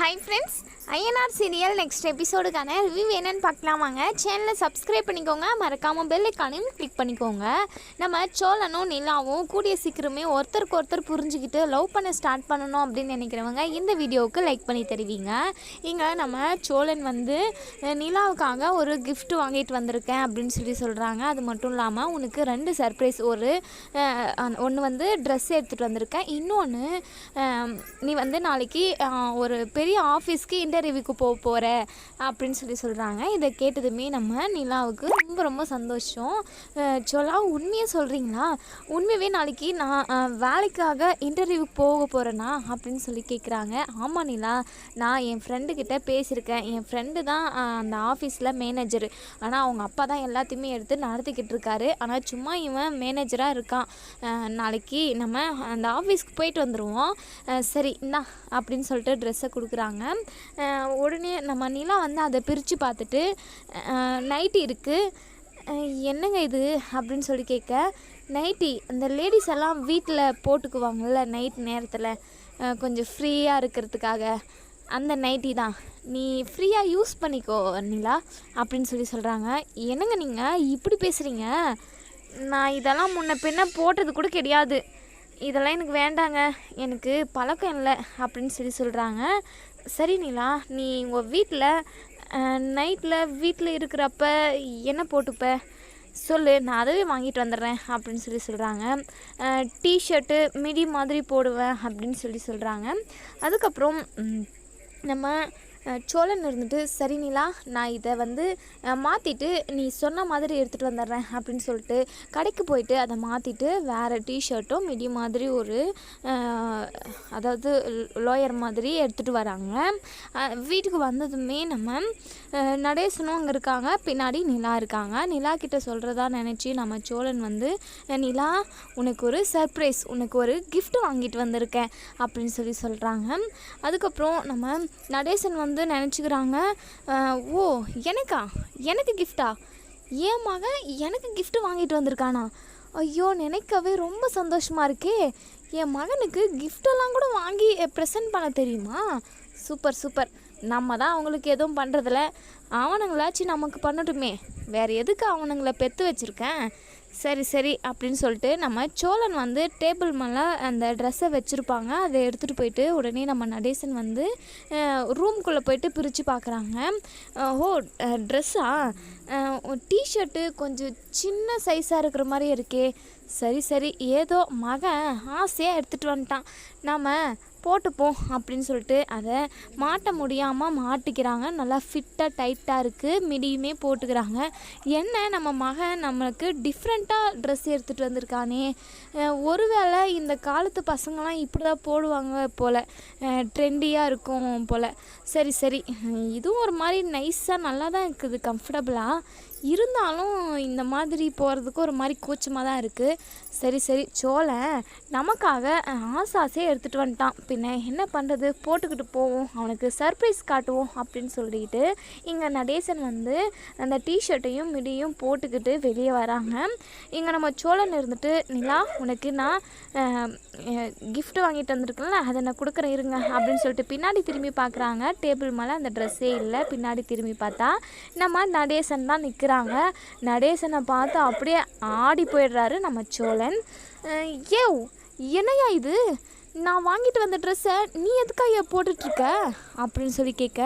Hi friends I N R serial next எபிசோடுக்கான review என்னன்னு பார்க்கலாமாங்க சேனலை சப்ஸ்கிரைப் பண்ணிக்கோங்க. மறக்காமல் பெல் ஐக்கானையும் கிளிக் பண்ணிக்கோங்க. நம்ம சோழனும் நிலாவும் கூடிய சீக்கிரமே ஒருத்தருக்கு ஒருத்தர் புரிஞ்சுக்கிட்டு லவ் பண்ண ஸ்டார்ட் பண்ணணும் அப்படின்னு நினைக்கிறவங்க இந்த வீடியோவுக்கு லைக் பண்ணி தருவீங்க. இங்கே நம்ம சோழன் வந்து நிலாவுக்காக ஒரு கிஃப்ட் வாங்கிட்டு வந்திருக்கேன் அப்படின்னு சொல்லி சொல்கிறாங்க அது மட்டும் இல்லாமல் உனக்கு ரெண்டு சர்ப்ரைஸ் ஒரு ஒன்று வந்து ட்ரெஸ் எடுத்துகிட்டு வந்திருக்கேன். இன்னொன்று நீ வந்து நாளைக்கு ஒரு பெரிய ஆஃபீஸ்க்கு இன்டர்வியூக்கு போக போகிற அப்படின்னு சொல்லி சொல்கிறாங்க இதை கேட்டதுமே நம்ம நிலாவுக்கு ரொம்ப ரொம்ப சந்தோஷம். சொல்லா உண்மையை சொல்கிறீங்களா உண்மையவே நாளைக்கு நான் வேலைக்காக இன்டர்வியூக்கு போக போகிறேனா அப்படின்னு சொல்லி கேட்குறாங்க ஆமாம் நிலா நான் என் ஃப்ரெண்டுக்கிட்ட பேசியிருக்கேன். என் ஃப்ரெண்டு தான் அந்த ஆஃபீஸில் மேனேஜர் ஆனால் அவங்க அப்பா தான் எல்லாத்தையுமே எடுத்து நடத்திக்கிட்டு இருக்காரு. ஆனால் சும்மா இவன் மேனேஜராக இருக்கான். நாளைக்கு நம்ம அந்த ஆஃபீஸ்க்கு போயிட்டு வந்துடுவோம் சரி இந்தா அப்படின்னு சொல்லிட்டு ட்ரெஸ்ஸை கொடுக்குறாங்க. கொடுக்குறாங்க உடனே நம்ம நிலா வந்து அதை பிரித்து பார்த்துட்டு நைட்டி இருக்குது என்னங்க இது? அப்படின்னு சொல்லி கேட்க நைட்டி அந்த லேடிஸ் எல்லாம் வீட்டில் போட்டுக்குவாங்கள்ல நைட் நேரத்தில் கொஞ்சம் ஃப்ரீயாக இருக்கிறதுக்காக. அந்த நைட்டி தான். நீ ஃப்ரீயாக யூஸ் பண்ணிக்கோ நிலா அப்படின்னு சொல்லி சொல்கிறாங்க என்னங்க நீங்கள் இப்படி பேசுகிறீங்க நான் இதெல்லாம் முன்ன பின்ன போட்டது கூட கிடையாது. இதெல்லாம் எனக்கு வேண்டாங்க. எனக்கு பழக்கம் இல்லை அப்படின்னு சொல்லி சொல்கிறாங்க சரி நிலா நீ உங்கள் வீட்டில் நைட்டில் வீட்டில் இருக்கிறப்ப என்ன போட்டுப்ப? சொல்லு நான் அதவே வாங்கிட்டு வந்துடுறேன் அப்படின்னு சொல்லி சொல்கிறாங்க டிஷர்ட்டு மிடி மாதிரி போடுவேன் அப்படின்னு சொல்லி சொல்கிறாங்க அதுக்கப்புறம் நம்ம சோழன் இருந்துட்டு சரி நிலா நான் இதை வந்து மாற்றிட்டு நீ சொன்ன மாதிரி எடுத்துகிட்டு வந்துடுறேன் அப்படின்னு சொல்லிட்டு கடைக்கு போயிட்டு அதை மாற்றிட்டு வேறு டிஷர்ட்டும் மிடி மாதிரி ஒரு அதாவது லோயர் மாதிரி எடுத்துகிட்டு வராங்க. வீட்டுக்கு வந்ததுமே நம்ம நடேசனும் அங்கே இருக்காங்க. பின்னாடி நிலா இருக்காங்க. நிலா கிட்ட சொல்கிறதா நினச்சி நம்ம சோழன் வந்து நிலா உனக்கு ஒரு சர்ப்ரைஸ் உனக்கு ஒரு கிஃப்ட் வாங்கிட்டு வந்திருக்கேன் அப்படின்னு சொல்லி சொல்கிறாங்க அதுக்கப்புறம் நம்ம நடேசன் வந்து வந்து நினச்சிக்கிறாங்க. ஓ எனக்கா? எனக்கு கிஃப்டா ஏன் மகன் எனக்கு கிஃப்ட்டு வாங்கிட்டு வந்திருக்கானா? ஐயோ நினைக்கவே ரொம்ப சந்தோஷமாக இருக்கே. என் மகனுக்கு கிஃப்டெல்லாம் கூட வாங்கி ப்ரெசென்ட் பண்ண தெரியுமா? Super super. நம்ம தான் அவங்களுக்கு எதுவும் பண்ணுறதில்ல அவனுங்களாச்சும் நமக்கு பண்ணட்டுமே. வேறு எதுக்கு அவனுங்களை பெற்று வச்சுருக்கேன்? சரி சரி அப்படின்னு சொல்லிட்டு நம்ம சோழன் வந்து டேபிள் மேலே அந்த ட்ரெஸ்ஸை வச்சுருப்பாங்க. அதை எடுத்துகிட்டு போயிட்டு உடனே நம்ம நடேசன் வந்து ரூம்குள்ளே போயிட்டு பிரித்து பார்க்குறாங்க ஓ ட்ரெஸ்ஸா டிஷர்ட்டு கொஞ்சம் சின்ன சைஸாக இருக்கிற மாதிரி இருக்கே. சரி சரி ஏதோ மகன் ஆசையாக எடுத்துகிட்டு வந்துட்டான். நாம் போட்டுப்போம் அப்படின்னு சொல்லிட்டு அதை மாட்ட முடியாமல் மாட்டிக்கிறாங்க. நல்லா ஃபிட்டாக டைட்டாக இருக்குது மிடியுமே போட்டுக்கிறாங்க. என்ன நம்ம மகன் நம்மளுக்கு டிஃப்ரெண்ட்டாக ட்ரெஸ் எடுத்துகிட்டு வந்திருக்கானே. ஒருவேளை இந்த காலத்து பசங்களாம் இப்படி தான் போடுவாங்க போல். ட்ரெண்டியாக இருக்கும் போல். சரி சரி. இதுவும் ஒரு மாதிரி நைஸாக நல்லா தான் இருக்குது கம்ஃபர்டபுளாக இருந்தாலும் இந்த மாதிரி போகிறதுக்கு ஒரு மாதிரி கூச்சமாக தான் இருக்குது சரி சரி சோழன் நமக்காக ஆசை ஆசையாக எடுத்துகிட்டு வந்துட்டான். பின்ன என்ன பண்ணுறது போட்டுக்கிட்டு போவோம். அவனுக்கு சர்ப்ரைஸ் காட்டுவோம் அப்படின்னு சொல்லிட்டு இங்கே நடேசன் வந்து அந்த டிஷர்ட்டையும் மிடியும் போட்டுக்கிட்டு வெளியே வராங்க. இங்கே நம்ம சோழன் இருந்துட்டு நிலா உனக்கு நான் கிஃப்ட் வாங்கிட்டு வந்திருக்கேன்ல அதை நான் கொடுக்குறேன் இருங்க அப்படின்னு சொல்லிட்டு பின்னாடி திரும்பி பார்க்குறாங்க. டேபிள் மேலே அந்த ட்ரெஸ்ஸே இல்லை. பின்னாடி திரும்பி பார்த்தா நம்ம நடேசன் தான் நிற்கிற நிற்கிறாங்க நடேசனை பார்த்து அப்படியே ஆடி போயிடுறாரு நம்ம சோழன். ஏவ் என்னையா இது? நான் வாங்கிட்டு வந்த ட்ரெஸ்ஸை நீ எதுக்காக போட்டுட்ருக்க? அப்படின்னு சொல்லி கேட்க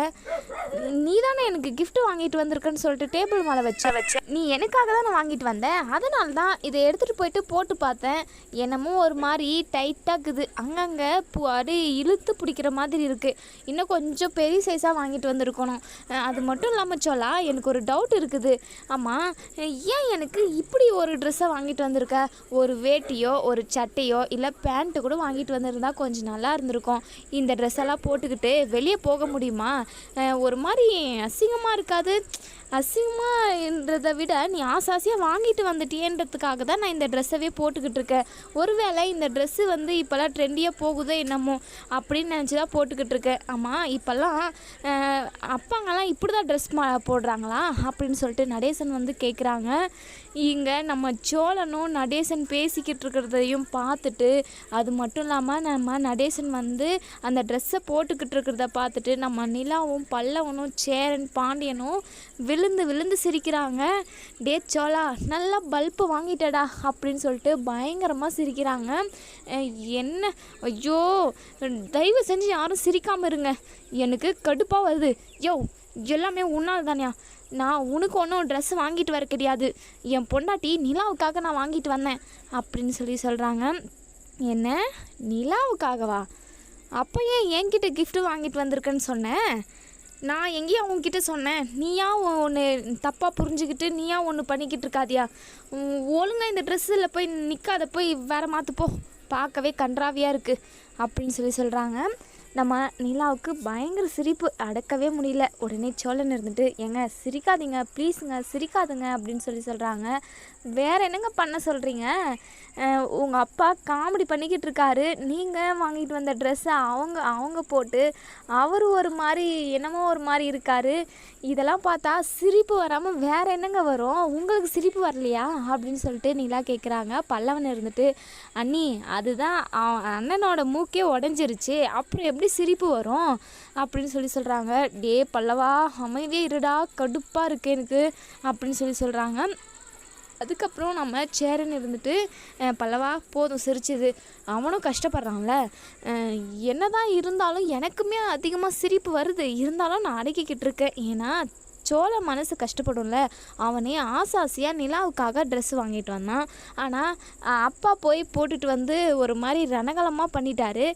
நீ தானே எனக்கு கிஃப்ட் வாங்கிட்டு வந்திருக்கன்னு சொல்லிட்டு டேபிள் மேலே வச்ச. வச்ச நீ எனக்காக தான் நான் வாங்கிட்டு வந்தேன் அதனால தான் இதை எடுத்துகிட்டு போயிட்டு போட்டு பார்த்தேன். என்னமோ ஒரு மாதிரி டைட்டாக இருக்குது. அங்கங்கே பூ அடி இழுத்து பிடிக்கிற மாதிரி இருக்குது இன்னும் கொஞ்சம் பெரிய சைஸாக வாங்கிட்டு வந்திருக்கணும். அது மட்டும் இல்லாமல் சொல்லா எனக்கு ஒரு டவுட் இருக்குது. ஆமாம் ஏன் எனக்கு இப்படி ஒரு ட்ரெஸ்ஸை வாங்கிட்டு வந்திருக்க? ஒரு வேட்டியோ ஒரு சட்டையோ இல்லை பேண்ட்டு கூட வாங்கிட்டு இருந்தால் கொஞ்சம் நல்லா இருந்திருக்கும். இந்த ட்ரெஸ் எல்லாம் போட்டுக்கிட்டு வெளியே போக முடியுமா? ஒரு மாதிரி அசிங்கமாக இருக்காது. அசிங்கமாகன்றதை விட நீ ஆசாசியாக வாங்கிட்டு வந்துட்டியன்றதுக்காக தான் நான் இந்த ட்ரெஸ்ஸவே போட்டுக்கிட்டு இருக்கேன். ஒருவேளை இந்த ட்ரெஸ்ஸு வந்து இப்போல்லாம் ட்ரெண்டியாக போகுதோ என்னமோ அப்படின்னு நினச்சி தான் போட்டுக்கிட்டு இருக்கேன். ஆமாம் இப்போல்லாம் அப்பாங்கெல்லாம் இப்படி தான் ட்ரெஸ் மா போடுறாங்களா? அப்படின்னு சொல்லிட்டு நடேசன் வந்து கேட்குறாங்க இங்கே நம்ம சோழனும் நடேசன் பேசிக்கிட்டு இருக்கிறதையும் பார்த்துட்டு அது மட்டும் இல்லாமல் நம்ம நடேசன் வந்து அந்த ட்ரெஸ்ஸை போட்டுக்கிட்டு இருக்கிறத பார்த்துட்டு நம்ம நிலாவும் பல்லவனும் சேரன் பாண்டியனும் விழுந்து விழுந்து சிரிக்கிறாங்க. டே சோலா நல்லா பல்பு வாங்கிட்டடா அப்படின்னு சொல்லிட்டு பயங்கரமாக சிரிக்கிறாங்க. என்ன? ஐயோ தயவு செஞ்சு யாரும் சிரிக்காமல் இருங்க. எனக்கு கடுப்பாக வருது. யோ எல்லாமே உன்னால் தானியா. நான் உனக்கு ஒன்றும் ட்ரெஸ் வாங்கிட்டு வர கிடையாது. என் பொண்டாட்டி நிலாவுக்காக நான் வாங்கிட்டு வந்தேன் அப்படின்னு சொல்லி சொல்கிறாங்க என்ன? நிலாவுக்காகவா? அப்போ ஏன் என்கிட்ட கிஃப்ட்டு வாங்கிட்டு வந்திருக்கேன்னு சொன்னேன் நான் எங்கேயும் அவங்கக்கிட்ட சொன்னேன். நீயா ஒன்று தப்பாக புரிஞ்சுக்கிட்டு நீயா ஒன்று பண்ணிக்கிட்டு இருக்காதியா? ஒழுங்காக இந்த ட்ரெஸ்ஸில் போய் நிற்காத போய் வேற மாற்றுப்போ பார்க்கவே கன்றாவியாக இருக்குது அப்படின்னு சொல்லி சொல்கிறாங்க நம்ம நிலாவுக்கு பயங்கர சிரிப்பு அடக்கவே முடியல. உடனே சோழன் இருந்துட்டு ஏங்க சிரிக்காதீங்க ப்ளீஸுங்க சிரிக்காதுங்க அப்படின்னு சொல்லி சொல்கிறாங்க வேற என்னங்க பண்ண சொல்கிறீங்க உங்கள் அப்பா காமெடி பண்ணிக்கிட்டு இருக்காரு. நீங்கள் வாங்கிட்டு வந்த ட்ரெஸ்ஸை அவங்க அவங்க போட்டு அவர் ஒரு மாதிரி என்னமோ ஒரு மாதிரி இருக்காரு. இதெல்லாம் பார்த்தா சிரிப்பு வராமல் வேற என்னங்க வரும்? உங்களுக்கு சிரிப்பு வரலையா? அப்படின்னு சொல்லிட்டு நிலா கேட்குறாங்க பல்லவன் இருந்துட்டு அண்ணி அதுதான் அண்ணனோட மூக்கே உடஞ்சிருச்சு. அப்புறம் எப்படி சிரிப்பு வரும்? அப்படின்னு சொல்லி சொல்கிறாங்க டே பல்லவா அமைதியே இருடா. கடுப்பாக இருக்கு எனக்கு. அப்படின்னு சொல்லி சொல்கிறாங்க அதுக்கப்புறம் நம்ம சேரன் இருந்துட்டு பல்லவா போதும் சிரிச்சது. அவனும் கஷ்டப்படுறான்ல. என்ன என்னதான் இருந்தாலும் எனக்குமே அதிகமாக சிரிப்பு வருது. இருந்தாலும் நான் அடக்கிக்கிட்டு இருக்கேன். ஏன்னா சோழ மனசு கஷ்டப்படும்ல அவனே ஆசாசியாக நிலாவுக்காக ட்ரெஸ் வாங்கிட்டு வந்தான். ஆனால் அப்பா போய் போட்டுட்டு வந்து ஒரு மாதிரி ரணகலமாக பண்ணிட்டாரு.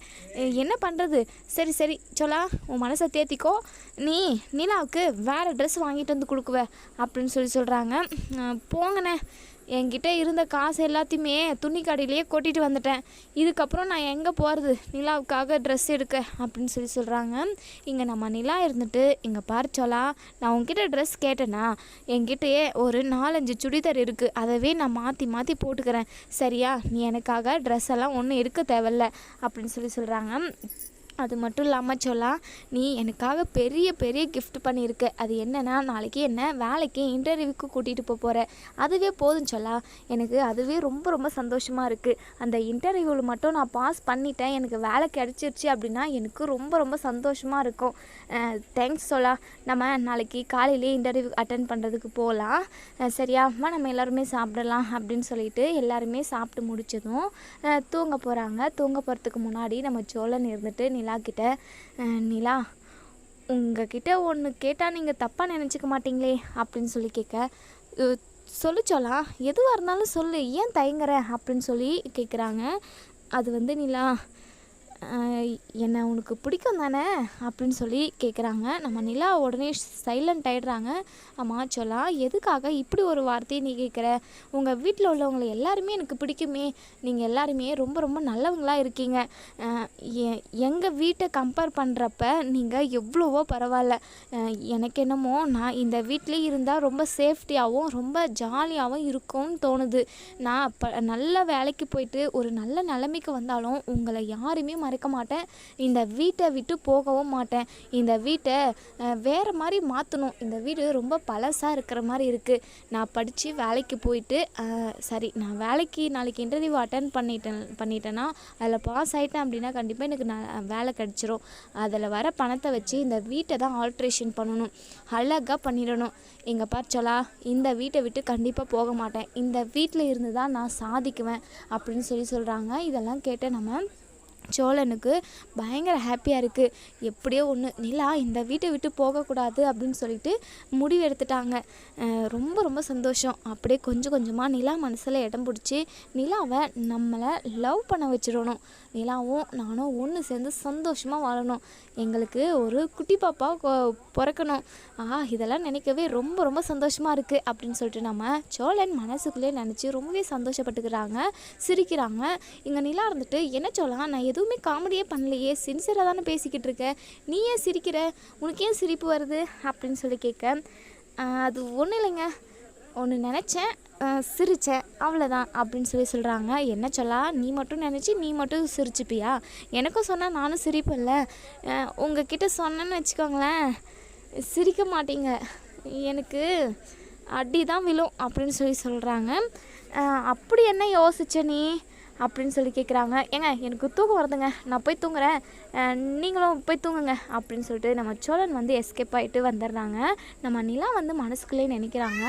என்ன பண்ணுறது சரி சரி சோலா உன் மனசை தேத்திக்கோ. நீ நிலாவுக்கு வேறு ட்ரெஸ் வாங்கிட்டு வந்து கொடுக்குவ அப்படின்னு சொல்லி சொல்கிறாங்க போங்கண்ணே. என்கிட்ட இருந்த காசு எல்லாத்தையுமே துணி கடையிலேயே கொட்டிட்டு வந்துட்டேன். இதுக்கப்புறம் நான் எங்கே போகிறது நிலாவுக்காக ட்ரெஸ் எடுக்க அப்படின்னு சொல்லி சொல்கிறாங்க இங்கே நம்ம நிலா இருந்துட்டு இங்கே பார்ச்சோலா நான் உங்ககிட்ட ட்ரெஸ் கேட்டேன்னா என்கிட்டயே ஒரு நாலஞ்சு சுடிதார் இருக்குது அதவே நான் மாற்றி மாற்றி போட்டுக்கிறேன். சரியா? நீ எனக்காக ட்ரெஸ் எல்லாம் ஒன்றும் எடுக்க தேவையில்ல. அப்படின்னு சொல்லி சொல்கிறாங்க அது மட்டும் இல்லாமல் சொல்லா நீ எனக்காக பெரிய பெரிய கிஃப்ட் பண்ணியிருக்க. அது என்னென்னா நாளைக்கு என்ன வேலைக்கு இன்டர்வியூக்கு கூட்டிகிட்டு போக போகிற அதுவே போதும் சொல்லா. எனக்கு அதுவே ரொம்ப ரொம்ப சந்தோஷமாக இருக்குது அந்த இன்டர்வியூவில் மட்டும் நான் பாஸ் பண்ணிட்டேன். எனக்கு வேலை கிடச்சிருச்சு அப்படின்னா எனக்கு ரொம்ப ரொம்ப சந்தோஷமாக இருக்கும். தேங்க்ஸ் சொல்லா. நம்ம நாளைக்கு காலையிலே இன்டர்வியூ அட்டன் பண்ணுறதுக்கு போகலாம் சரியா? நம்ம எல்லாருமே சாப்பிடலாம் அப்படின்னு சொல்லிட்டு எல்லாருமே சாப்பிட்டு முடிச்சதும் தூங்க போகிறாங்க தூங்க போகிறதுக்கு முன்னாடி நம்ம சோழன் இருந்துட்டு நில கிட்ட அஹ், நிலா உங்ககிட்ட ஒன்று கேட்டால் நீங்கள் தப்பாக நினச்சிக்க மாட்டீங்களே அப்படின்னு சொல்லி கேட்க "அஹ், சொல்லு எதுவாக இருந்தாலும் சொல்லு ஏன் தயங்குற? அப்படின்னு சொல்லி கேட்குறாங்க அது வந்து நிலா என்னை உனக்கு பிடிக்கும் தானே அப்படின்னு சொல்லி கேட்குறாங்க நம்ம நிலா உடனே சைலண்ட் ஆயிடுறாங்க. அம்மா சொல்லா எதுக்காக இப்படி ஒரு வார்த்தையை நீ கேட்குற உங்கள் வீட்டில் உள்ளவங்களை எல்லாருமே எனக்கு பிடிக்குமே. நீங்கள் எல்லாருமே ரொம்ப ரொம்ப நல்லவங்களாக இருக்கீங்க. எங்கள் வீட்டை கம்பேர் பண்ணுறப்ப நீங்கள் எவ்வளவோ பரவாயில்ல. எனக்கு என்னமோ நான் இந்த வீட்டிலே இருந்தால் ரொம்ப சேஃப்டியாகவும் ரொம்ப ஜாலியாகவும் இருக்கும்னு தோணுது. நான் அப்போ நல்ல வேலைக்கு போயிட்டு ஒரு நல்ல நிலைமைக்கு வந்தாலும் உங்களை யாருமே மறக்க மாட்டேன். இந்த வீட்டை விட்டு போகவும் மாட்டேன். இந்த வீட்டை வேறு மாதிரி மாற்றணும் இந்த வீடு ரொம்ப பழசாக இருக்கிற மாதிரி இருக்குது நான் படித்து வேலைக்கு போயிட்டு சரி நான் வேலைக்கு நாளைக்கு இன்டர்வியூ அட்டன் பண்ணிட்டேன் பண்ணிட்டேன்னா அதில் பாஸ் ஆகிட்டேன் அப்படின்னா கண்டிப்பாக எனக்கு நான் வேலை கிடச்சிரும். அதில் வர பணத்தை வச்சு இந்த வீட்டை தான் ஆல்ட்ரேஷன் பண்ணணும். அழகாக பண்ணிடணும். எங்கள் பார்ச்சலா இந்த வீட்டை விட்டு கண்டிப்பாக போக மாட்டேன். இந்த வீட்டில் இருந்து தான் நான் சாதிக்குவேன் அப்படின்னு சொல்லி சொல்கிறாங்க இதெல்லாம் கேட்டு நம்ம சோழனுக்கு பயங்கர ஹாப்பியாக இருக்குது எப்படியோ ஒன்று நிலா இந்த வீட்டை விட்டு போகக்கூடாது அப்படின்னு சொல்லிட்டு முடிவு எடுத்துட்டாங்க. ரொம்ப ரொம்ப சந்தோஷம். அப்படியே கொஞ்சம் கொஞ்சமாக நிலா மனசில் இடம் பிடிச்சி நிலாவை நம்மளை லவ் பண்ண வச்சிடணும். நிலாவும் நானும் ஒன்று சேர்ந்து சந்தோஷமாக வாழணும். எங்களுக்கு ஒரு குட்டி பாப்பா கொ- பிறக்கணும். ஆ இதெல்லாம் நினைக்கவே ரொம்ப ரொம்ப சந்தோஷமாக இருக்குது அப்படின்னு சொல்லிட்டு நம்ம சோழன் மனசுக்குள்ளே நினச்சி ரொம்பவே சந்தோஷப்பட்டுக்கிறாங்க சிரிக்கிறாங்க. இங்கே நிலா இருந்துட்டு என்ன சொல்லலாம் நான் எதுவும் எதுவுமே காமெடியே பண்ணலையே. சின்சியராக தானே பேசிக்கிட்டு இருக்க. நீ ஏன் சிரிக்கிற? உனக்கு ஏன் சிரிப்பு வருது? அப்படின்னு சொல்லி கேட்க அது ஒன்றும் இல்லைங்க. ஒன்று நினச்சேன் சிரித்தேன் அவ்வளோதான் அப்படின்னு சொல்லி சொல்கிறாங்க என்ன சொல்லா? நீ மட்டும் நினச்சி நீ மட்டும் சிரிச்சுப்பியா? எனக்கும் சொன்னால் நானும் சிரிப்பில்ல உங்ககிட்ட சொன்னேன்னு வச்சுக்கோங்களேன். சிரிக்க மாட்டீங்க. எனக்கு அடி தான் விழும். அப்படின்னு சொல்லி சொல்கிறாங்க அப்படி என்ன யோசிச்ச நீ? அப்படின்னு சொல்லி கேட்குறாங்க ஏங்க எனக்கு தூக்கம் வருதுங்க. நான் போய் தூங்குறேன். நீங்களும் போய் தூங்குங்க அப்படின்னு சொல்லிட்டு நம்ம சோழன் வந்து எஸ்கேப் ஆகிட்டு வந்துடுறாங்க. நம்ம நிலா வந்து மனசுக்குள்ளே நினைக்கிறாங்க.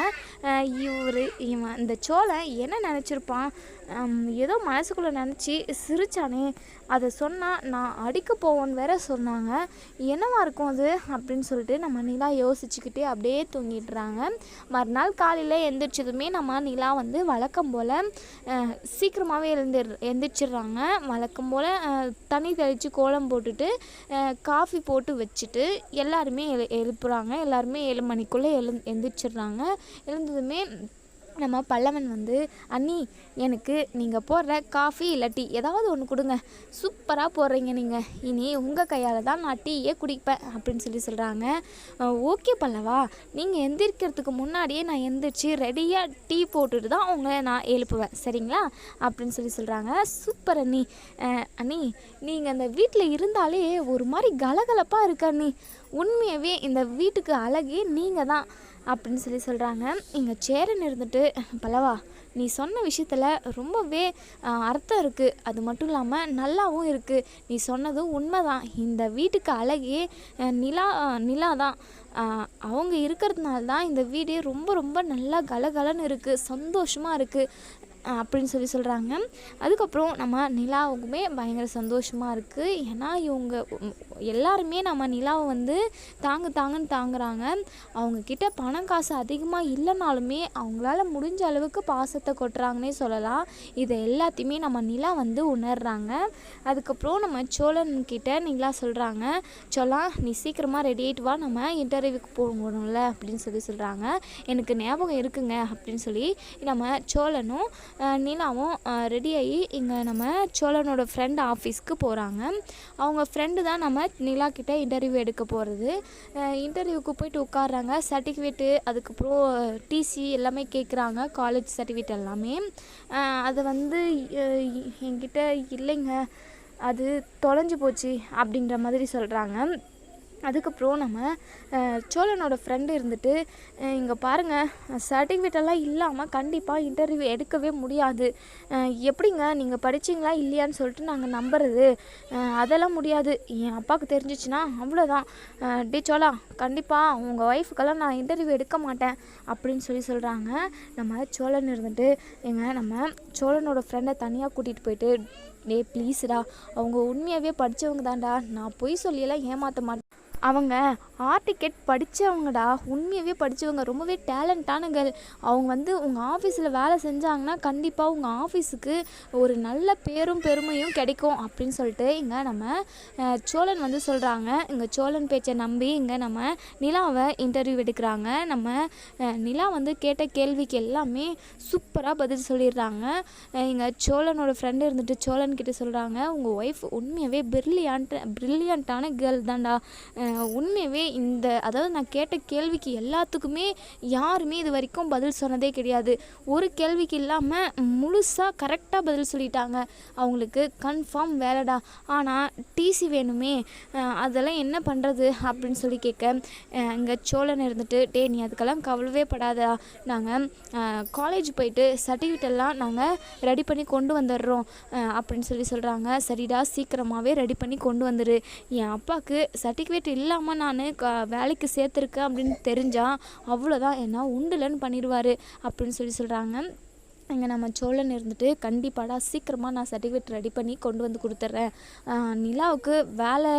இவர் இவன் இந்த சோழன் என்ன நினச்சிருப்பான்? ஏதோ மனசுக்குள்ளே நினச்சி சிரிச்சானே. அதை சொன்னால் நான் அடிக்க போவோன்னு வேற சொன்னாங்க. என்னவா இருக்கும் அது? அப்படின்னு சொல்லிட்டு நம்ம நிலா யோசிச்சுக்கிட்டே அப்படியே தூங்கிடுறாங்க. மறுநாள் காலையில் எந்திரிச்சதுமே நம்ம நிலா வந்து வழக்கம் போல் சீக்கிரமாகவே எழுந்திர் எந்திரிச்சிடுறாங்க. வழக்கம் போல் தண்ணி தெளித்து கோலம் போட்டுட்டு காஃபி போட்டு வச்சுட்டு எல்லாருமே எழு எழுப்புறாங்க. எல்லாருமே ஏழு மணிக்குள்ளே எழு எழுந்திரிச்சிடுறாங்க. எழுந்ததுமே நம்ம பல்லவன் வந்து அண்ணி எனக்கு நீங்கள் போடுற காஃபி இல்லை டீ ஏதாவது ஒன்று கொடுங்க. சூப்பராக போடுறீங்க நீங்கள் இனி உங்கள் கையால் தான் நான் டீயே குடிப்பேன் அப்படின்னு சொல்லி சொல்கிறாங்க ஓகே பல்லவா. நீங்கள் எந்திரிக்கிறதுக்கு முன்னாடியே நான் எந்திரிச்சு ரெடியாக டீ போட்டுட்டு தான் உங்களை நான் எழுப்புவேன். சரிங்களா? அப்படின்னு சொல்லி சொல்கிறாங்க சூப்பர் அண்ணி. அண்ணி நீங்கள் அந்த வீட்டில் இருந்தாலே ஒரு மாதிரி கலகலப்பாக இருக்கு அண்ணி. உண்மையாகவே இந்த வீட்டுக்கு அழகே நீங்கள் தான். அப்படின்னு சொல்லி சொல்கிறாங்க இங்கே சேரன் இருந்துட்டு பல்லவா நீ சொன்ன விஷயத்தில் ரொம்பவே அர்த்தம் இருக்குது அது மட்டும் இல்லாமல் நல்லாவும் இருக்குது நீ சொன்னதும் உண்மைதான். இந்த வீட்டுக்கு அழகே நிலா நிலா தான் அவங்க இருக்கிறதுனால தான் இந்த வீடே ரொம்ப ரொம்ப நல்லா கலகலன்னு இருக்குது சந்தோஷமாக இருக்குது அப்படின்னு சொல்லி சொல்கிறாங்க அதுக்கப்புறம் நம்ம நிலாவுக்குமே பயங்கர சந்தோஷமாக இருக்குது ஏன்னா இவங்க எல்லாருமே நம்ம நிலாவை வந்து தாங்கு தாங்குன்னு தாங்குறாங்க. அவங்கக்கிட்ட பணம் காசு அதிகமாக இல்லைனாலுமே அவங்களால முடிஞ்ச அளவுக்கு பாசத்தை கொட்டுறாங்கன்னே சொல்லலாம். இதை எல்லாத்தையுமே நம்ம நிலா வந்து உணர்றாங்க. அதுக்கப்புறம் நம்ம சோழன் கிட்ட நிலா சொல்கிறாங்க சோழா நீ சீக்கிரமாக ரெடி ஆகிட்டு வா. நம்ம இன்டர்வியூக்கு போகணும்ல அப்படின்னு சொல்லி சொல்கிறாங்க எனக்கு ஞாபகம் இருக்குங்க அப்படின்னு சொல்லி நம்ம சோழனும் நிலாவும் நிலாவும் ரெடியாகி இங்கே நம்ம சோழனோட ஃப்ரெண்ட் ஆஃபீஸ்க்கு போகிறாங்க அவங்க ஃப்ரெண்டு தான் நம்ம நிலா கிட்டே இன்டர்வியூ எடுக்க போகிறது இன்டர்வியூக்கு போயிட்டு உட்காடுறாங்க சர்டிஃபிகேட்டு அதுக்கப்புறம் டிசி எல்லாமே கேட்குறாங்க காலேஜ் சர்டிஃபிகேட் எல்லாமே. அது வந்து என்கிட்ட இல்லைங்க. அது தொலைஞ்சு போச்சு அப்படின்ற மாதிரி சொல்கிறாங்க அதுக்கப்புறம் நம்ம சோழனோட ஃப்ரெண்டு இருந்துட்டு இங்கே பாருங்கள் சர்டிஃபிகேட்டெல்லாம் இல்லாமல் கண்டிப்பாக இன்டர்வியூ எடுக்கவே முடியாது. எப்படிங்க? நீங்கள் படிச்சீங்களா இல்லையான்னு சொல்லிட்டு நாங்கள் நம்புறது. அதெல்லாம் முடியாது. என் அப்பாவுக்கு தெரிஞ்சிச்சுன்னா அவ்வளோதான் அஹ், டே சோழா கண்டிப்பாக உங்கள் ஒய்ஃபுக்கெல்லாம் நான் இன்டர்வியூ எடுக்க மாட்டேன் அப்படின்னு சொல்லி சொல்கிறாங்க நம்ம சோழன் இருந்துட்டு எங்க நம்ம சோழனோட ஃப்ரெண்டை தனியாக கூட்டிகிட்டு போயிட்டு டே. ப்ளீஸ்டா அவங்க உண்மையாகவே படித்தவங்க தான்டா. நான் பொய் சொல்லியெல்லாம் ஏமாற்ற மாட்டேன். அவங்க ஆர்ட் படித்தவங்கடா உண்மையாகவே படித்தவங்க ரொம்பவே டேலண்டான கேர்ள் அவங்க வந்து உங்கள் ஆஃபீஸில் வேலை செஞ்சாங்கன்னா கண்டிப்பாக உங்கள் ஆஃபீஸுக்கு ஒரு நல்ல பேரும் பெருமையும் கிடைக்கும் அப்படின்னு சொல்லிட்டு இங்கே நம்ம சோழன் வந்து சொல்கிறாங்க இங்கே சோழன் பேச்சை நம்பி இங்கே நம்ம நிலாவை இன்டர்வியூ எடுக்கிறாங்க. நம்ம நிலா வந்து கேட்ட கேள்விக்கு எல்லாமே சூப்பராக பதில் சொல்லிடுறாங்க. இங்கே சோழனோட ஃப்ரெண்டு இருந்துட்டு சோழன் கிட்ட சொல்கிறாங்க உங்கள் ஒய்ஃப் உண்மையாகவே பிரில்லியன்ட் பிரில்லியண்ட்டான கேர்ள் தான்டா. உண்மையவே இந்த அதாவது நான் கேட்ட கேள்விக்கு எல்லாத்துக்குமே யாருமே இது வரைக்கும் பதில் சொன்னதே கிடையாது. ஒரு கேள்விக்கு இல்லாமல் முழுசாக கரெக்டாக பதில் சொல்லிட்டாங்க. அவங்களுக்கு கன்ஃபார்ம் வேலைடா ஆனால் டிசி வேணுமே அதெல்லாம் என்ன பண்ணுறது அப்படின்னு சொல்லி கேட்க இங்கே சோழன் இருந்துட்டு டே நீ அதுக்கெல்லாம் கவலவே படாதா நாங்கள் காலேஜ் போயிட்டு சர்டிஃபிகேட் எல்லாம் நாங்கள் ரெடி பண்ணி கொண்டு வந்துடுறோம். அப்படின்னு சொல்லி சொல்கிறாங்க சரிடா சீக்கிரமாகவே ரெடி பண்ணி கொண்டு வந்துடு என் அப்பாவுக்கு சர்டிஃபிகேட் இல்லாமல் நான் க வேலைக்கு சேர்த்துருக்கேன் அப்படின்னு தெரிஞ்சால் அவ்வளோதான் என்ன உண்டுலன்னு பண்ணிடுவார் அப்படின்னு சொல்லி சொல்கிறாங்க இங்கே நம்ம சோழன் இருந்துட்டு கண்டிப்பாடா சீக்கிரமாக நான் சர்டிஃபிகேட் ரெடி பண்ணி கொண்டு வந்து கொடுத்துட்றேன் நிலாவுக்கு வேலை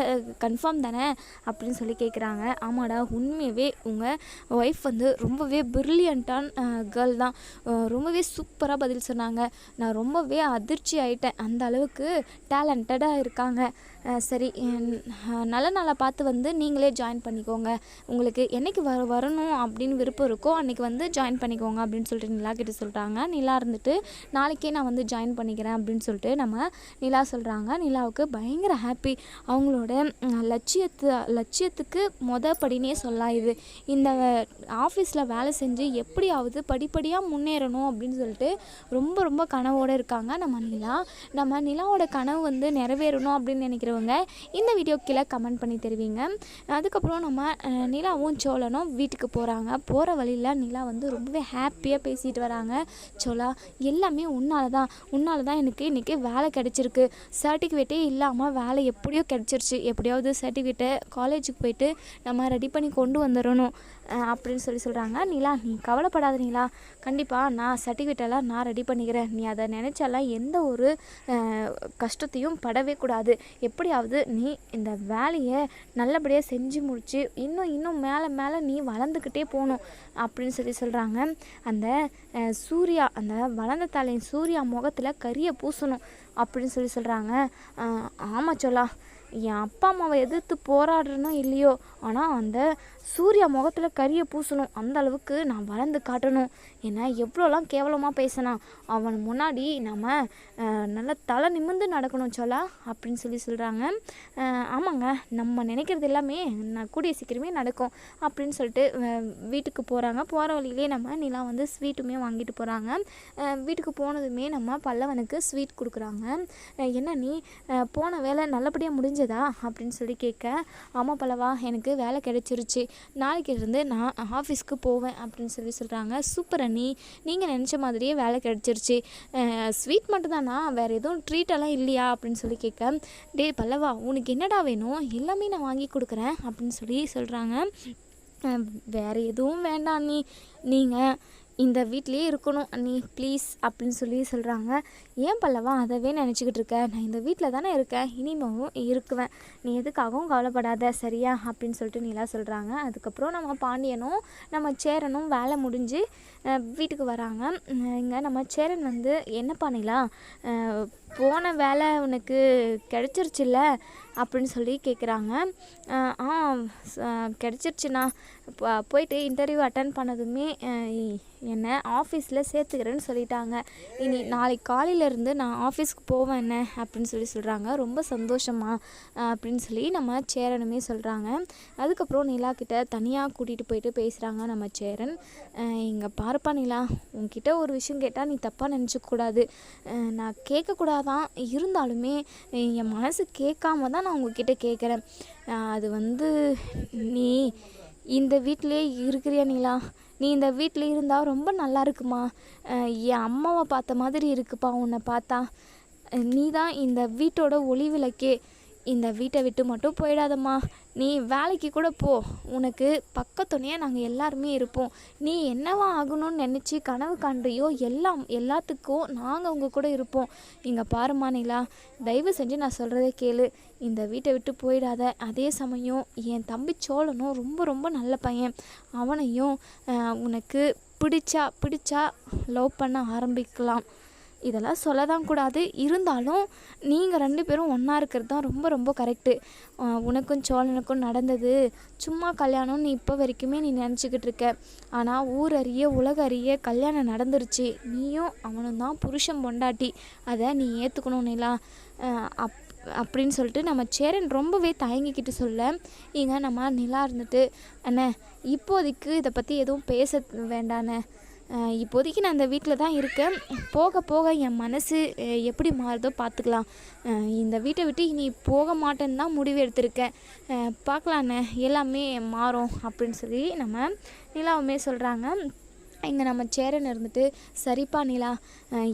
கன்ஃபார்ம் தானே அப்படின்னு சொல்லி கேட்குறாங்க ஆமாடா உண்மையவே உங்கள் ஒய்ஃப் வந்து ரொம்பவே பிரில்லியண்ட்டான கேர்ள் தான். ரொம்பவே சூப்பராக பதில் சொன்னாங்க. நான் ரொம்பவே அதிர்ச்சி ஆயிட்டேன். அந்த அளவுக்கு டேலண்டடாக இருக்காங்க. சரி நல்ல நாளாக பார்த்து வந்து நீங்களே ஜாயின் பண்ணிக்கோங்க. உங்களுக்கு என்னைக்கு வர வரணும் அப்படின்னு விருப்பம் இருக்கோ அன்றைக்கி வந்து ஜாயின் பண்ணிக்கோங்க அப்படின்னு சொல்லிட்டு நிலா கிட்ட சொல்கிறாங்க நிலா இருந்துட்டு நாளைக்கே நான் வந்து ஜாயின் பண்ணிக்கிறேன் அப்படின்னு சொல்லிட்டு நம்ம நிலா சொல்கிறாங்க நிலாவுக்கு பயங்கர ஹாப்பி அவங்களோட லட்சியத்து லட்சியத்துக்கு மொத படினே சொல்லலாம் இது. இந்த ஆஃபீஸில் வேலை செஞ்சு எப்படியாவது படிப்படியாக முன்னேறணும் அப்படின்னு சொல்லிட்டு ரொம்ப ரொம்ப கனவோடு இருக்காங்க நம்ம நிலா. நம்ம நிலாவோட கனவு வந்து நிறைவேறணும் அப்படின்னு நினைக்கிறவங்க இந்த வீடியோ கீழே கமெண்ட் பண்ணி தருவீங்க. அதுக்கப்புறம் நம்ம நிலாவும் சோழனும் வீட்டுக்கு போகிறாங்க போகிற வழியில் நிலா வந்து ரொம்பவே ஹாப்பியாக பேசிட்டு வராங்க. சோழா எல்லாமே உன்னால தான் உன்னால தான் எனக்கு இன்றைக்கி வேலை கிடச்சிருக்கு. சர்டிஃபிகேட்டே இல்லாமல் வேலை எப்படியோ கிடச்சிருச்சு. எப்படியாவது சர்டிஃபிகேட்டை காலேஜுக்கு போயிட்டு நம்ம ரெடி பண்ணி கொண்டு வந்துடணும் அப்படின்னு சொல்லி சொல்கிறாங்க நிலா நீ கவலைப்படாத நிலா. கண்டிப்பாக நான் சர்டிஃபிகேட்டெல்லாம் நான் ரெடி பண்ணிக்கிறேன். நீ அதை நினச்சாலாம் எந்த ஒரு கஷ்டத்தையும் படவே கூடாது. எப்படியாவது நீ இந்த வேலையை நல்லபடியாக செஞ்சு முடித்து இன்னும் இன்னும் மேலே மேலே நீ வளர்ந்துக்கிட்டே போகணும் அப்படின்னு சொல்லி சொல்கிறாங்க அந்த சூர்யா அந்த வளர்ந்த தலையின் சூர்யா முகத்தில் கரியை பூசணும் அப்படின்னு சொல்லி சொல்கிறாங்க ஆமாம் சொல்லா. என் அப்பா அம்மாவை எதிர்த்து போராடுறனோ இல்லையோ ஆனால் அந்த சூர்யா முகத்தில் கறியை பூசணும். அந்த அளவுக்கு நான் வளர்ந்து காட்டணும். ஏன்னா எவ்வளோலாம் கேவலமாக பேசினான் அவன் முன்னாடி நம்ம நல்லா தலை நிமிர்ந்து நடக்கணும் சொல்லா அப்படின்னு சொல்லி சொல்கிறாங்க ஆமாங்க நம்ம நினைக்கிறது எல்லாமே நான் கூடிய சீக்கிரமே நடக்கும் அப்படின்னு சொல்லிட்டு வீட்டுக்கு போகிறாங்க போகிற வழியிலே நம்ம நிலா வந்து ஸ்வீட்டுமே வாங்கிட்டு போகிறாங்க வீட்டுக்கு போனதுமே நம்ம பல்லவனுக்கு ஸ்வீட் கொடுக்குறாங்க. என்ன நீ போன வேலை நல்லபடியாக முடிஞ்சதா அப்படின்னு சொல்லி கேட்க ஆமாம் பல்லவா எனக்கு வேலை கிடைச்சிருச்சு. நாளைக்கு இருந்து நான் ஆஃபீஸ்க்கு போவேன் அப்படின்னு சொல்லி சொல்கிறாங்க சூப்பர் அண்ணி நீங்கள் நினச்ச மாதிரியே வேலை கிடைச்சிருச்சு. ஸ்வீட் மட்டும்தானா? வேறு எதுவும் ட்ரீட் எல்லாம் இல்லையா? அப்படின்னு சொல்லி கேட்க டேய் பல்லவா உனக்கு என்னடா வேணும்? எல்லாமே நான் வாங்கி கொடுக்குறேன். அப்படின்னு சொல்லி சொல்கிறாங்க வேறு எதுவும் வேண்டாம் நீ நீங்கள் இந்த வீட்லேயே இருக்கணும். அண்ணி ப்ளீஸ் அப்படின்னு சொல்லி சொல்கிறாங்க ஏன் பல்லவா? அதவே நினச்சிக்கிட்டு இருக்க. நான் இந்த வீட்டில் தானே இருக்கேன். இனிமேவும் இருக்குவேன். நீ எதுக்காகவும் கவலைப்படாத. சரியா? அப்படின்னு சொல்லிட்டு நீலா சொல்கிறாங்க அதுக்கப்புறம் நம்ம பாண்டியனும் நம்ம சேரனும் வேலை முடிஞ்சு வீட்டுக்கு வராங்க. இங்கே நம்ம சேரன் வந்து என்னப்பா நிலா? போன வேலை உனக்கு கிடச்சிருச்சுல்ல அப்படின்னு சொல்லி கேட்குறாங்க ஆ கிடச்சிருச்சுண்ணா. போயிட்டு இன்டர்வியூ அட்டன் பண்ணதுமே என்னை ஆஃபீஸில் சேர்த்துக்கிறேன்னு சொல்லிட்டாங்க. இனி நாளைக்கு காலையிலேருந்து நான் ஆஃபீஸ்க்கு போவேன் என்ன அப்படின்னு சொல்லி சொல்கிறாங்க ரொம்ப சந்தோஷமா அப்படின்னு சொல்லி நம்ம சேரனுமே சொல்கிறாங்க அதுக்கப்புறம் நிலா கிட்ட தனியாக கூட்டிகிட்டு போயிட்டு பேசுகிறாங்க நம்ம சேரன். இங்கே பாருப்பா நிலா உன்கிட்ட ஒரு விஷயம் கேட்டால் நீ தப்பாக நினச்சிக்கூடாது நான் கேட்கக்கூடாது கேட்கக்கூடாதான் இருந்தாலுமே என் மனசு கேட்காம தான் நான் உங்ககிட்ட கேட்குறேன். அது வந்து நீ இந்த வீட்டிலே இருக்கிறியா நீலா? நீ இந்த வீட்டில் இருந்தால் ரொம்ப நல்லா இருக்குமா? என் அம்மாவை பார்த்த மாதிரி இருக்குப்பா உன்னை பார்த்தா. நீ தான் இந்த வீட்டோட ஒளி விளக்கே. இந்த வீட்டை விட்டு மட்டும் போயிடாதம்மா. நீ வேலைக்கு கூட போ. உனக்கு பக்கத்துணையாக நாங்கள் எல்லாருமே இருப்போம். நீ என்னவா ஆகணும்னு நினச்சி கனவு காண்றியோ எல்லாம் எல்லாத்துக்கும் நாங்கள் உங்கள் கூட இருப்போம். இங்கே பாருமா நிலா தயவு செஞ்சு நான் சொல்கிறத கேளு. இந்த வீட்டை விட்டு போயிடாத. அதே சமயம் என் தம்பி சோழனும் ரொம்ப ரொம்ப நல்ல பையன். அவனையும் உனக்கு பிடிச்சா பிடிச்சா லவ் பண்ண ஆரம்பிக்கலாம். இதெல்லாம் சொல்ல தான் கூடாது. இருந்தாலும் நீங்கள் ரெண்டு பேரும் ஒன்றா இருக்கிறது தான் ரொம்ப ரொம்ப கரெக்டு உனக்கும் சோழனுக்கும் நடந்தது. சும்மா கல்யாணம் நீ இப்போ வரைக்குமே நீ நினச்சிக்கிட்டு இருக்க. ஆனால் ஊர் அறிய உலக அறிய கல்யாணம் நடந்துருச்சு. நீயும் அவனும் தான் புருஷன் பொண்டாட்டி. அதை நீ ஏற்றுக்கணும் நிலா. அப் அப்படின்னு சொல்லிட்டு நம்ம சேரன் ரொம்பவே தயங்கிக்கிட்டு சொல்ல இங்கே நம்ம நிலா இருந்துட்டு அண்ணே இப்போதைக்கு இதை பற்றி எதுவும் பேச வேண்டாண்ணே இப்போதைக்கு நான் இந்த வீட்டில் தான் இருக்கேன். போக போக என் மனசு எப்படி மாறுதோ பார்த்துக்கலாம். இந்த வீட்டை விட்டு இனி போக மாட்டேன்னு தான் முடிவு எடுத்திருக்கேன். பார்க்கலாண்ணே எல்லாமே மாறும் அப்படின்னு சொல்லி நம்ம நிலாவுமே சொல்கிறாங்க இங்கே நம்ம சேரன் இருந்துட்டு சரிப்பா நிலா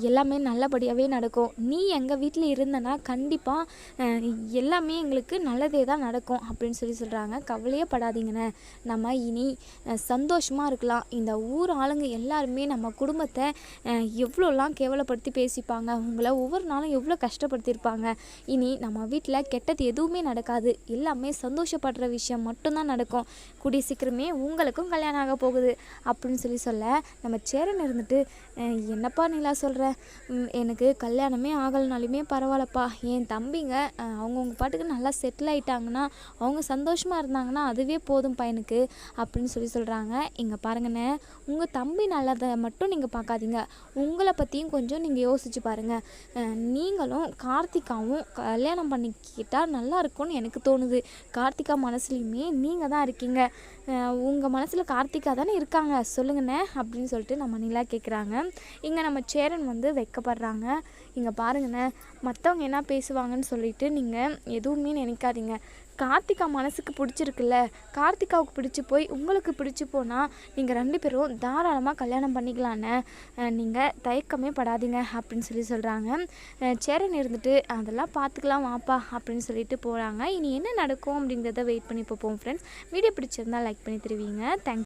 எல்லாமே நல்லபடியாகவே நடக்கும். நீ எங்கள் வீட்டில் இருந்தனா கண்டிப்பாக எல்லாமே எங்களுக்கு நல்லதே தான் நடக்கும் அப்படின்னு சொல்லி சொல்கிறாங்க கவலையே படாதீங்கண்ணே நம்ம இனி சந்தோஷமாக இருக்கலாம். இந்த ஊர் ஆளுங்க எல்லாருமே நம்ம குடும்பத்தை எவ்வளோலாம் கேவலப்படுத்தி பேசிப்பாங்க உங்களை ஒவ்வொரு நாளும் எவ்வளோ கஷ்டப்படுத்தியிருப்பாங்க. இனி நம்ம வீட்டில் கெட்டது எதுவுமே நடக்காது. எல்லாமே சந்தோஷப்படுற விஷயம் மட்டும்தான் நடக்கும். கூடிய சீக்கிரமே உங்களுக்கும் கல்யாணம் ஆக போகுது அப்படின்னு சொல்லி சொல்ல நம்ம சேரன் இருந்துட்டு என்னப்பா நிலா சொல்கிற எனக்கு கல்யாணமே ஆகலைனாலுமே பரவாயில்லப்பா. என் தம்பிங்க அவங்கவுங்க பாட்டுக்கு நல்லா செட்டில் ஆயிட்டாங்கன்னா அவங்க சந்தோஷமாக இருந்தாங்கன்னா அதுவே போதும் பையனுக்கு அப்படின்னு சொல்லி சொல்கிறாங்க இங்கே பாருங்கண்ணே உங்கள் தம்பி நல்லதை மட்டும் நீங்கள் பார்க்காதீங்க. உங்களை பற்றியும் கொஞ்சம் நீங்கள் யோசிச்சு பாருங்கள் நீங்களும் கார்த்திகாவும் கல்யாணம் பண்ணிக்கிட்டால் நல்லா இருக்கும்னு எனக்கு தோணுது. கார்த்திகா மனசுலையுமே நீங்கள் தான் இருக்கீங்க. உங்கள் மனசில் கார்த்திகா தானே இருக்காங்க. சொல்லுங்கண்ணே அப்படின்னு சொல்லிட்டு நம்ம நிலா கேட்குறாங்க இங்கே நம்ம சேரன் வந்து வைக்கப்படுறாங்க. இங்கே பாருங்கண்ணே மற்றவங்க என்ன பேசுவாங்கன்னு சொல்லிட்டு நீங்கள் எதுவுமே நினைக்காதீங்க. கார்த்திகா மனசுக்கு பிடிச்சிருக்குல்ல கார்த்திகாவுக்கு பிடிச்சி போய் உங்களுக்கு பிடிச்சி போனால் நீங்கள் ரெண்டு பேரும் தாராளமாக கல்யாணம் பண்ணிக்கலான்னு நீங்கள் தயக்கமே படாதீங்க அப்படின்னு சொல்லி சொல்கிறாங்க சேரன் இருந்துட்டு அதெல்லாம் பார்த்துக்கலாம் வாப்பா அப்படின்னு சொல்லிட்டு போகிறாங்க இனி என்ன நடக்கும் அப்படிங்கிறத வெயிட் பண்ணி பார்ப்போம் ஃப்ரெண்ட்ஸ் வீடியோ பிடிச்சிருந்தா லைக் பண்ணி தருவீங்க. தேங்க்